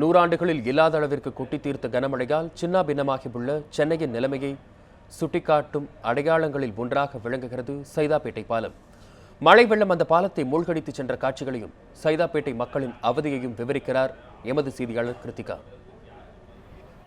நூறாண்டுகளில் இல்லாத அளவிற்கு கொட்டி தீர்த்த கனமழையால் சின்ன பின்னமாகியுள்ள சென்னையின் நிலைமையை சுட்டிக்காட்டும் அடையாளங்களில் ஒன்றாக விளங்குகிறது சைதாப்பேட்டை பாலம். மழை வெள்ளம் அந்த பாலத்தை மூழ்கடித்து சென்ற காட்சிகளையும் சைதாப்பேட்டை மக்களின் அவதியையும் விவரிக்கிறார் எமது செய்தியாளர் கிருத்திகா.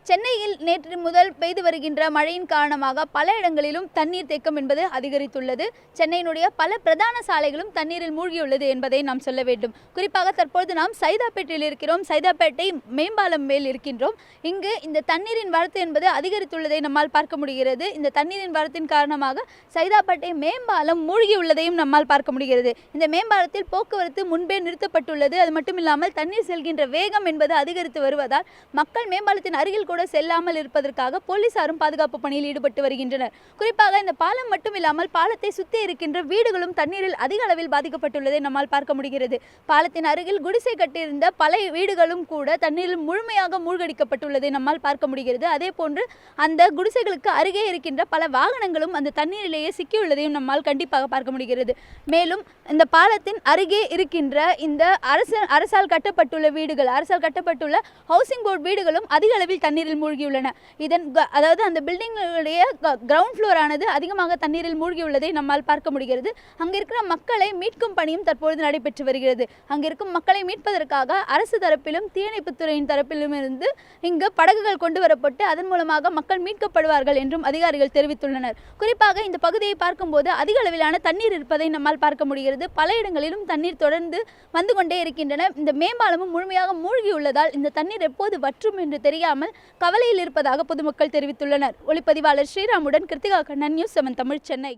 சென்னையில் நேற்று முதல் பெய்து வருகின்ற மழையின் காரணமாக பல இடங்களிலும் தண்ணீர் தேக்கம் என்பது அதிகரித்துள்ளது. சென்னையினுடைய பல பிரதான சாலைகளும் தண்ணீரில் மூழ்கியுள்ளது என்பதை நாம் சொல்ல வேண்டும். குறிப்பாக தற்பொழுது நாம் சைதாப்பேட்டையில் இருக்கிறோம். சைதாப்பேட்டை மேம்பாலம் மேல் இருக்கின்றோம். இங்கு இந்த தண்ணீரின் வரத்து என்பது அதிகரித்துள்ளதை நம்மால் பார்க்க முடிகிறது. இந்த தண்ணீரின் வரத்தின் காரணமாக சைதாப்பேட்டை மேம்பாலம் மூழ்கியுள்ளதையும் நம்மால் பார்க்க முடிகிறது. இந்த மேம்பாலத்தில் போக்குவரத்து முன்பே நிறுத்தப்பட்டுள்ளது. அது மட்டும் இல்லாமல் தண்ணீர் செல்கின்ற வேகம் என்பது அதிகரித்து வருவதால் மக்கள் மேம்பாலத்தின் அருகில் கூட செல்லாமல் இருப்பதற்காக போலீசாரும் பாதுகாப்பு பணியில் ஈடுபட்டு வருகின்றனர். குறிப்பாக இந்த பாலம் மட்டும் இல்லாமல் பாலத்தை சுற்றி இருக்கின்ற வீடுகளும் தண்ணீரில் அதிக அளவில் பாதிக்கப்பட்டுள்ளதை நம்மால் பார்க்க முடிகிறது. பாலத்தின் அருகில் குடிசை கட்டியிருந்த பல வீடுகளும் கூட தண்ணீரில் முழுமையாக மூழ்கடிக்கப்பட்டுள்ளதை நம்மால் பார்க்க முடிகிறது. அதே போன்று அந்த குடிசைகளுக்கு அருகே இருக்கின்ற பல வாகனங்களும் அந்த தண்ணீரிலேயே சிக்கியுள்ளதையும் நம்மால் கண்டிப்பாக பார்க்க முடிகிறது. மேலும் இந்த பாலத்தின் அருகே இருக்கின்ற இந்த அரசு அரசால் கட்டப்பட்டுள்ள வீடுகள் அரசால் கட்டப்பட்டுள்ள ஹவுசிங் போர்டு வீடுகளும் அதிக அளவில் தண்ணீரில் மூழ்கியுள்ளன. இதன் க- அதாவது அந்த பில்டிங்களுடைய கிரவுண்ட் ஃப்ளோர் ஆனது அதிகமாக தண்ணீரில் மூழ்கியுள்ளதை நம்மால் பார்க்க முடிகிறது. அங்கே இருக்கிற மக்களை மீட்கும் பணியும் தற்பொழுது நடைபெற்று வருகிறது. அங்கே இருக்கும் மக்களை மீட்பதற்காக அரசு தரப்பிலும் தீயணைப்புத்துறையின் தரப்பிலும் இருந்து இங்கு படகுகள் கொண்டு வரப்பட்டு அதன் மூலமாக மக்கள் மீட்கப்படுவார்கள் என்றும் அதிகாரிகள் தெரிவித்துள்ளனர். குறிப்பாக இந்த பகுதியை பார்க்கும்போது அதிக அளவிலான தண்ணீர் இருப்பதை நம்மால் பார்க்க முடிகிறது. பல இடங்களிலும் தண்ணீர் தொடர்ந்து வந்து கொண்டே இருக்கின்றன. இந்த மேம்பாலமும் முழுமையாக மூழ்கியுள்ளதால் இந்த தண்ணீர் எப்போது வற்றும் என்று தெரியாமல் கவலையில் இருப்பதாக பொதுமக்கள் தெரிவித்துள்ளனர். ஒளிப்பதிவாளர் ஸ்ரீராமுடன் கிருத்திகா கண்ணன் நியூஸ் செவன் தமிழ் சென்னை.